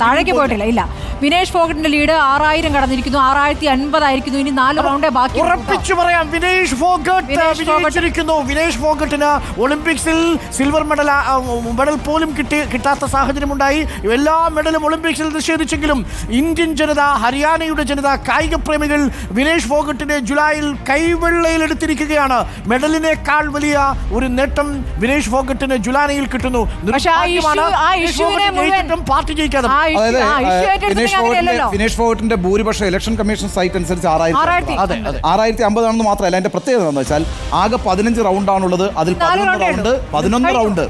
താഴേക്ക് പോയിട്ടില്ല. ഇല്ല. വിനേഷ് ഫോഗട്ടിന്റെ ലീഡ് ആറായിരം കടന്നിരിക്കുന്നു. ആറായിരത്തി അൻപതായിരിക്കുന്നു ഇനി നാല് റൗണ്ടേ ബാക്കി ഉറപ്പിച്ചു പറയാം വിനേഷ് ഫോഗട്ട് വിനേഷ് വിജയിച്ചിരിക്കുന്നു. വിനേഷ് ഫോഗട്ടിന് ഒളിമ്പിക്സിൽ സിൽവർ മെഡൽ മെഡൽ പോലും കിട്ടി കിട്ടാത്ത സാഹചര്യമുണ്ടായി. എല്ലാ മെഡലും ഒളിമ്പിക്സിൽ നിഷേധിച്ചെങ്കിലും ഇന്ത്യൻ ജനത ഹരിയാനയുടെ ജനത കായിക പ്രേമികൾ വിനേഷ് ഫോഗട്ടിനെ ജൂലൈയിൽ കൈവെള്ളയിൽ എടുത്തിരിക്കുകയാണ്. മെഡലിനേക്കാൾ വലിയ ഒരു നേട്ടം വിനേഷ് ഫോഗട്ടിന് ജുലാനയിൽ കിട്ടുന്നു. പാർട്ടി ജയിക്കാതെ. ഫോഗട്ടിന്റെ അങ്ങനെയല്ലല്ലോ. വിനേഷ് ഫോഗട്ടിന്റെ ഭൂരിപക്ഷം ഇലക്ഷൻ കമ്മീഷൻ സൈറ്റ് അനുസരിച്ച് ആറായിരത്തി. ആറായിരത്തി അമ്പതാണെന്ന് മാത്രമല്ല അതിന്റെ പ്രത്യേകത എന്താണെന്ന് വെച്ചാൽ ആകെ പതിനഞ്ച് റൗണ്ട് ആണുള്ളത്. അതിൽ പതിനൊന്ന് റൗണ്ട്. പതിനൊന്ന്. റൗണ്ട്.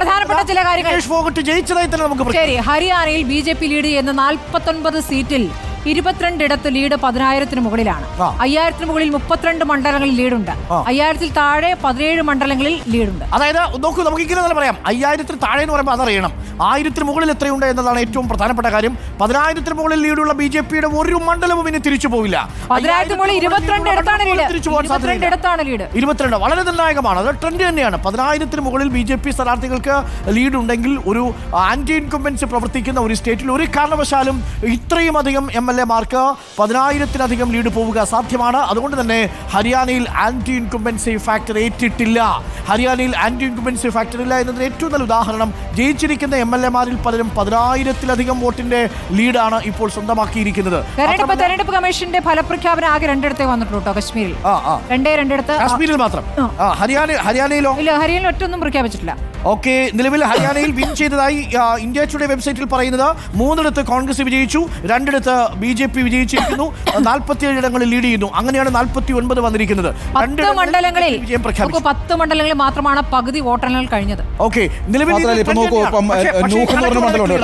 പ്രധാനപ്പെട്ട ചില കാര്യങ്ങൾ. ഹരിയാനയിൽ ബി ജെ പി ലീഡ് ചെയ്യുന്ന നാൽപ്പത്തൊൻപത് സീറ്റിൽ ഇരുപത്തിരണ്ടിടത്ത് ലീഡ് പതിനായിരത്തിന് മുകളിലാണ്. അയ്യായിരത്തിന് മുകളിൽ മുപ്പത്തിരണ്ട് മണ്ഡലങ്ങളിൽ ലീഡുണ്ട്. അയ്യായിരത്തിൽ താഴെ പതിനേഴ് മണ്ഡലങ്ങളിൽ ലീഡുണ്ട് അതായത് നോക്കൂ നമുക്ക് ഇങ്ങനെ തന്നെ പറയാം. അയ്യായിരത്തിന് താഴെ എന്ന് പറയുമ്പോൾ അതറിയണം. ആയിരത്തിന് മുകളിൽ എത്രയുണ്ട് എന്നതാണ് ഏറ്റവും പ്രധാനപ്പെട്ട കാര്യം. പതിനായിരത്തിന് മുകളിൽ ലീഡുള്ള ബി ജെ പിയുടെ ഒരു മണ്ഡലവും ഇനി തിരിച്ചു പോവില്ല. ഇരുപത്തിരണ്ട് വളരെ നിർണായകമാണ്. അത് ട്രെൻഡ് തന്നെയാണ്. പതിനായിരത്തിന് മുകളിൽ ബി ജെ പി സ്ഥാനാർത്ഥികൾക്ക് ലീഡ് ഉണ്ടെങ്കിൽ ഒരു ആന്റി ഇൻകംബൻസ് പ്രവർത്തിക്കുന്ന ഒരു സ്റ്റേറ്റിൽ ഒരു കാരണവശാലും ഇത്രയും അധികം എം എൽ എമാർക്ക് പതിനായിരത്തിലധികം ലീഡ് പോവുക സാധ്യമാണ്. അതുകൊണ്ട് തന്നെ ഹരിയാനയിൽ ആന്റി ഇൻകംബൻസി ഫാക്ടർ ഏറ്റിട്ടില്ല. ഹരിയാനയിൽ ആന്റി ഇൻകംബൻസി ഫാക്ടർ ഇല്ല എന്നതിന് ഏറ്റവും നല്ല ഉദാഹരണം ജയിച്ചിരിക്കുന്ന എം എൽ എമാരിൽ പലരും പതിനായിരത്തിലധികം വോട്ടിന്റെ ലീഡാണ് ഇപ്പോൾ സ്വന്തമാക്കിയിരിക്കുന്നത്. തെരഞ്ഞെടുപ്പ് തെരഞ്ഞെടുപ്പ് കമ്മീഷന്റെ ഫലപ്രഖ്യാപനം ആകെ രണ്ടിടത്തേ വന്നിട്ടുണ്ട് കശ്മീരിൽ. രണ്ടേ രണ്ടിടത്ത് കാശ്മീരിൽ മാത്രം? ഹരിയാന ഹരിയാനയിലോ? ഇല്ല ഹരിയാനയിൽ ഒറ്റൊന്നും പ്രഖ്യാപിച്ചിട്ടില്ല. ഓക്കെ നിലവിൽ ഹരിയാനയിൽ വിൻ ചെയ്തതായി ഇന്ത്യ ടുഡേ വെബ്സൈറ്റിൽ പറയുന്നത് മൂന്നിടത്ത് കോൺഗ്രസ് വിജയിച്ചു രണ്ടിടത്ത് ബി ജെ പി വിജയിച്ചിരിക്കുന്നു. നാൽപ്പത്തിയേഴ് ഇടങ്ങളിൽ ലീഡ് ചെയ്യുന്നു. അങ്ങനെയാണ് നാൽപ്പത്തി ഒൻപത് വന്നിരിക്കുന്നത് രണ്ടിടങ്ങളിൽ മണ്ഡലങ്ങളിൽ വിജയം പ്രഖ്യാപിച്ചു. പത്ത് മണ്ഡലങ്ങളിൽ മാത്രമാണ് പകുതി വോട്ടെണ്ണൽ കഴിഞ്ഞത്. ഓക്കെ. നിലവിൽ നൂഹ് എന്ന് പറഞ്ഞ മണ്ഡലമുണ്ട്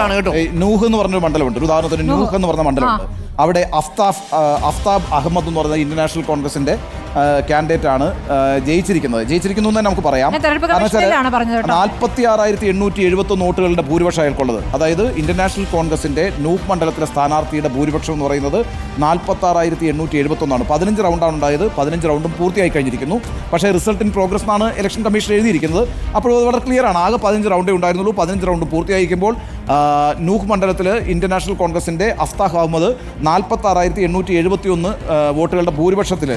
നൂഹ് എന്ന് പറഞ്ഞൊരു മണ്ഡലമുണ്ട്. ഉദാഹരണത്തിന് നൂഹ്. നൂഹ് എന്ന് പറഞ്ഞ മണ്ഡലമുണ്ട്. അവിടെ അഫ്താഫ് അഫ്താബ് അഹമ്മദ് എന്ന് പറയുന്ന ഇന്ത്യൻ നാഷണൽ കോൺഗ്രസിന്റെ കാൻഡിഡേറ്റ് ആണ് ജയിച്ചിരിക്കുന്നത്. ജയിച്ചിരിക്കുന്നു എന്ന് തന്നെ നമുക്ക് പറയാം. നാൽപ്പത്തി ആറായിരത്തി എണ്ണൂറ്റി എഴുപത്തി നോട്ടുകളുടെ ഭൂരിപക്ഷം അയാൾക്കുള്ളത്. അതായത് ഇന്ത്യൻ നാഷണൽ കോൺഗ്രസിന്റെ നൂപ്പ് മണ്ഡലത്തിലെ സ്ഥാനാർത്ഥിയുടെ ഭൂരിപക്ഷം എന്ന് പറയുന്നത് നാൽപ്പത്തി ആറായിരത്തി എണ്ണൂറ്റി എഴുപത്തി ഒന്നാണ് പതിനഞ്ച് റൗണ്ടാണ് ഉണ്ടായത്. പതിനഞ്ച് റൗണ്ടും പൂർത്തിയായി കഴിഞ്ഞിരിക്കുന്നു. പക്ഷേ റിസൾട്ട് ഇൻ പ്രോഗ്രസ് എന്നാണ് ഇലക്ഷൻ കമ്മീഷൻ എഴുതിയിരിക്കുന്നത്. അപ്പോൾ അത് വളരെ ക്ലിയർ ആണ്. ആകെ പതിനഞ്ച് റൗണ്ടേ ഉണ്ടായിരുന്നുള്ളൂ. പതിനഞ്ച് റൗണ്ട് പൂർത്തിയായിരിക്കുമ്പോൾ നൂഹ് മണ്ഡലത്തിൽ ഇന്ത്യൻ നാഷണൽ കോൺഗ്രസിന്റെ അഫ്താഹ് അഹമ്മദ് നാൽപ്പത്തി ആറായിരത്തി എണ്ണൂറ്റി എഴുപത്തി ഒന്ന് വോട്ടുകളുടെ ഭൂരിപക്ഷത്തിൽ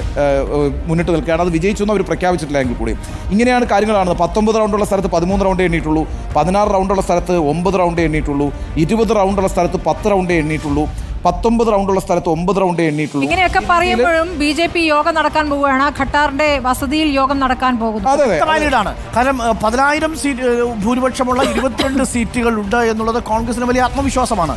മുന്നിട്ട് നിൽക്കുകയാണ്. അത് വിജയിച്ചു എന്ന് അവർ പ്രഖ്യാപിച്ചിട്ടില്ല എങ്കിൽ കൂടി. ഇങ്ങനെയാണ് കാര്യങ്ങൾ കാണുന്നത് പത്തൊമ്പത് റൗണ്ടുള്ള സ്ഥലത്ത് പതിമൂന്ന് റൗണ്ട് എണ്ണിയിട്ടുള്ളൂ. പതിനാറ് റൗണ്ടുള്ള സ്ഥലത്ത് ഒമ്പത് റൗണ്ട് എണ്ണിയിട്ടുള്ളൂ. ഇരുപത് റൗണ്ടുള്ള സ്ഥലത്ത് പത്ത് റൗണ്ട് എണ്ണിയിട്ടുള്ളൂ. പത്തൊമ്പത് റൗണ്ടുള്ള സ്ഥലത്ത് ഒമ്പത് റൗണ്ട് എണ്ണിയിട്ടുള്ളൂ. ഇങ്ങനെയൊക്കെ പറയുമ്പോഴും ബി ജെ പി യോഗം നടക്കാൻ പോവുകയാണ്. ഖട്ടാറിന്റെ വസതിയിൽ യോഗം നടക്കാൻ പോകുന്നു. കാരണം പതിനായിരം സീറ്റ് ഭൂരിപക്ഷമുള്ള ഇരുപത്തിരണ്ട് സീറ്റുകൾ ഉണ്ട് എന്നുള്ളത് കോൺഗ്രസിന് വലിയ ആത്മവിശ്വാസമാണ്.